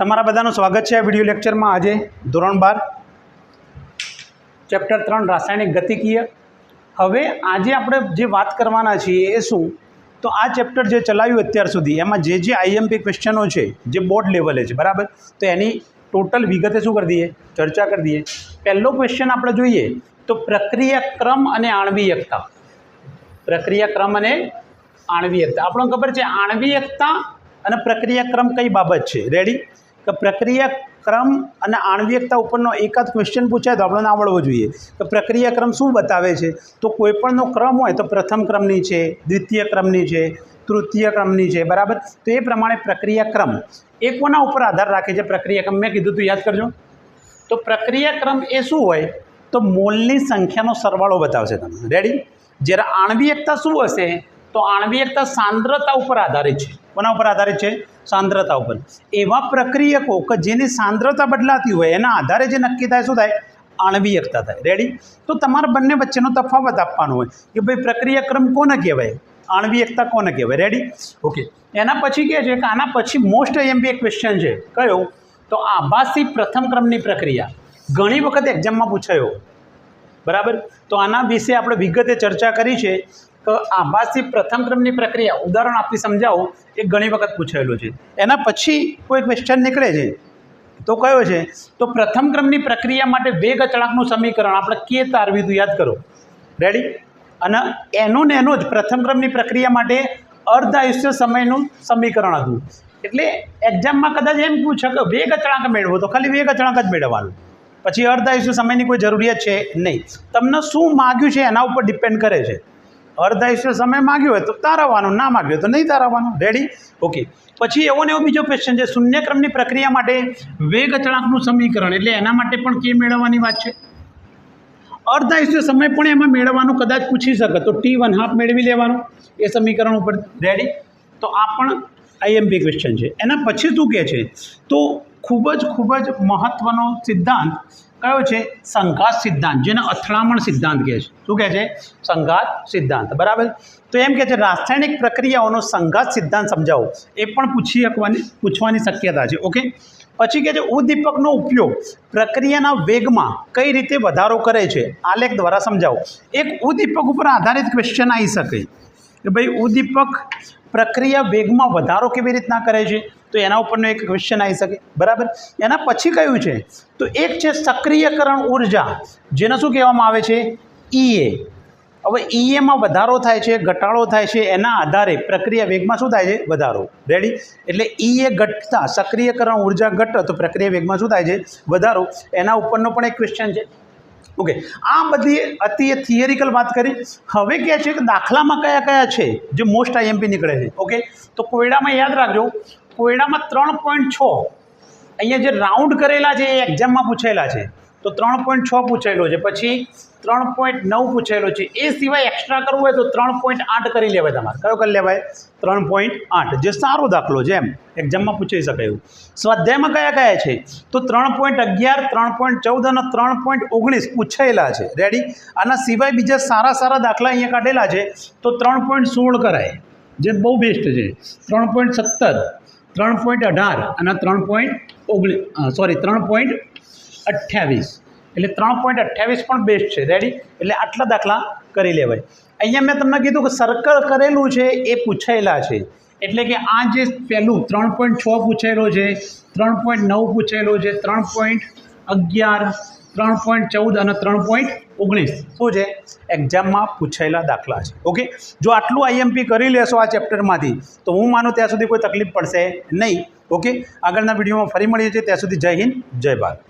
તમારા બધાનું સ્વાગત છે આ વીડિયો લેક્ચરમાં આજે ધોરણ બાર, ચેપ્ટર ત્રણ, રાસાયણિક ગતિકીય. હવે આજે આપણે જે વાત કરવાના છીએ એ શું? તો આ ચેપ્ટર જે ચલાવ્યું અત્યાર સુધી, એમાં જે જે આઈએમપી ક્વેશ્ચનો છે, જે બોર્ડ લેવલે છે, બરાબર? તો એની ટોટલ વિગતે શું કરી દઈએ? ચર્ચા કરી દઈએ. પહેલો ક્વેશ્ચન આપણે જોઈએ, તો પ્રક્રિયા ક્રમ અને આણવીયકતા. પ્રક્રિયા ક્રમ અને આણવીયકતા. આપણને ખબર છે, આણવીયકતા અને પ્રક્રિયા ક્રમ કઈ બાબત છે? રેડી કે પ્રક્રિયા ક્રમ અને આણ્વિકતા ઉપરનો એકાદ ક્વેશ્ચન પૂછાય તો આપણને આવડવો જોઈએ. કે પ્રક્રિયા ક્રમ શું બતાવે છે? તો કોઈપણનો ક્રમ હોય તો પ્રથમ ક્રમની છે, દ્વિતીય ક્રમની છે, તૃતીય ક્રમની છે, બરાબર? તો એ પ્રમાણે પ્રક્રિયા ક્રમ એ કોના ઉપર આધાર રાખે છે પ્રક્રિયા ક્રમ મેં કીધું તું યાદ કરજો. તો પ્રક્રિયા ક્રમ એ શું હોય? તો મોલની સંખ્યાનો સરવાળો બતાવશે તમને. રેડી જ્યારે આણ્વિકતા શું હશે? તો આણ્વીયકતા સાંદ્રતા ઉપર આધારિત છે. કોના ઉપર આધારિત છે? સાંદ્રતા ઉપર. એવા પ્રક્રિયકો કે જેની સાંદ્રતા બદલાતી હોય, એના આધારે જે નક્કી થાય, શું થાય? આણ્વીયકતા થાય. રેડી તો તમારે બંને વચ્ચેનો તફાવત આપવાનો હોય કે ભાઈ પ્રક્રિયાક્રમ કોને કહેવાય? આણ્વીયકતા કોને કહેવાય? રેડી ઓકે એના પછી કહે છે કે આના પછી મોસ્ટ એમપી ક્વેશ્ચન છે. કયો? તો આભાસી પ્રથમ ક્રમની પ્રક્રિયા. ઘણી વખત એક્ઝામમાં પૂછાયો. બરાબર? તો આના વિશે આપણે વિગતે ચર્ચા કરી છે. તો આભાસી પ્રથમ ક્રમની પ્રક્રિયા, ઉદાહરણ આપી સમજાવો, એ ઘણી વખત પૂછાયેલું છે. એના પછી કોઈ ક્વેશ્ચન નીકળે છે. તો કયો છે? તો પ્રથમ ક્રમની પ્રક્રિયા માટે વેગ અચળાંકનું સમીકરણ આપણે કે તારવી હતું યાદ કરો. રેડી અને એનું ને એનું જ પ્રથમ ક્રમની પ્રક્રિયા માટે અર્ધ આયુષ્ય સમયનું સમીકરણ હતું. એટલે એક્ઝામમાં કદાચ એમ પૂછે કે વેગ અચળાંક મેળવો, તો ખાલી વેગ અચળાંક જ મેળવવાનું. પછી અર્ધ આયુષ્ય સમયની કોઈ જરૂરિયાત છે નહીં. તમને શું માગ્યું છે એના ઉપર ડિપેન્ડ કરે છે. અર્ધ આયુષ્ય સમય માગ્યો હોય તો તારવવાનું, ના માગ્યો તો નહીં તારવવાનું. રેડી ઓકે પછી એવો ને એવો બીજો ક્વેશ્ચન છે. શૂન્યક્રમની પ્રક્રિયા માટે વેગ અચળાંકનું સમીકરણ, એટલે એના માટે પણ કે મેળવવાની વાત છે. અર્ધ આયુષ્ય સમય પણ એમાં મેળવવાનું કદાચ પૂછી શકે. તો ટી વન હાફ મેળવી લેવાનું, એ સમીકરણ ઉપર. રેડી તો આ પણ આઈએમપી ક્વેશ્ચન છે. એના પછી શું કહે છે? તો ખૂબ જ ખૂબ જ મહત્ત્વનો સિદ્ધાંત કયો છે? સંઘાત સિદ્ધાંત, જેને અથડામણ સિદ્ધાંત કહે છે. શું કહે છે? સંઘાત સિદ્ધાંત. બરાબર? તો એમ કહે છે, રાસાયણિક પ્રક્રિયાઓનો સંઘાત સિદ્ધાંત સમજાવો. એ પણ પૂછી શકવાની પૂછવાની શક્યતા છે. ઓકે? પછી કહે છે, ઉદ્દીપકનો ઉપયોગ પ્રક્રિયાના વેગમાં કઈ રીતે વધારો કરે છે? આલેખ દ્વારા સમજાવો. એક ઉદ્દીપક ઉપર આધારિત ક્વેશ્ચન આવી શકે. કે ભાઈ ઉદ્દીપક પ્રક્રિયા વેગમાં વધારો કેવી રીતના કરે છે? તો એના ઉપરનો એક ક્વેશ્ચન આવી શકે. બરાબર? એના પછી કયું છે? તો એક છે સક્રિયકરણ ઊર્જા. જેને શું કહેવામાં આવે છે? ઈએ હવે ઈએમાં વધારો થાય છે, ઘટાડો થાય છે, એના આધારે પ્રક્રિયા વેગમાં શું થાય છે? વધારો. રેડી એટલે ઈએ ઘટતા, સક્રિયકરણ ઊર્જા ઘટે તો પ્રક્રિયા વેગમાં શું થાય છે? વધારો. એના ઉપરનો પણ એક ક્વેશ્ચન છે. ઓકે આ બધી અતિ થિયરિકલ વાત કરી. હવે કહે છે કે દાખલામાં કયા કયા છે જે મોસ્ટ આઈએમપી નીકળે છે? ઓકે તો કોયડામાં યાદ રાખજો, કોયડામાં ત્રણ પોઈન્ટ છ. અહીંયા જે રાઉન્ડ કરેલા છે, એ એક્ઝામમાં પૂછેલા છે. તો ત્રણ પોઈન્ટ છ પૂછેલો છે પછી ત્રણ પોઈન્ટ નવ પૂછેલો છે એ સિવાય એક્સ્ટ્રા કરવું હોય તો ત્રણ પોઈન્ટ આઠ કરી લેવાય તમારે કયો કરી લેવાય ત્રણ પોઈન્ટ આઠ જે સારો દાખલો છે એમ એક્ઝામમાં પૂછી શકાય એવું સ્વાધ્યાયમાં કયા કયા છે તો ત્રણ પોઈન્ટ અગિયાર ત્રણ પોઈન્ટ ચૌદ અને ત્રણ પોઈન્ટ ઓગણીસ પૂછાયેલા છે રેડી આના સિવાય બીજા સારા સારા દાખલા અહીંયા કાઢેલા છે તો ત્રણ પોઈન્ટ સોળ કરાય જે બહુ બેસ્ટ છે ત્રણ પોઈન્ટ સત્તર ત્રણ પોઈન્ટ અઢાર અને ત્રણ પોઈન્ટ ઓગણીસ સોરી ત્રણ પોઈન્ટ અઠ્યાવીસ. એટલે ત્રણ પોઈન્ટ અઠ્યાવીસ પણ બેસ્ટ છે. રેડી એટલે આટલા દાખલા કરી લેવાય. અહીંયા મેં તમને કીધું કે સર્કલ કરેલું છે એ પૂછાયેલા છે. એટલે કે આ જે પહેલું ત્રણ પોઈન્ટ છ પૂછાયેલો છે, ત્રણ પોઈન્ટ નવ પૂછાયેલો છે, ત્રણ પોઈન્ટ અગિયાર, ત્રણ પોઈન્ટ ચૌદ અને ત્રણ પોઈન્ટ ઓગણીસ. શું છે? એક્ઝામમાં પૂછાયેલા દાખલા છે. ઓકે જો આટલું આઈએમપી કરી લેશો આ ચેપ્ટરમાંથી તો હું માનું ત્યાં સુધી કોઈ તકલીફ પડશે નહીં. ઓકે આગળના વિડીયોમાં ફરી મળીએ છીએ. ત્યાં સુધી જય હિન્દ, જય ભારત.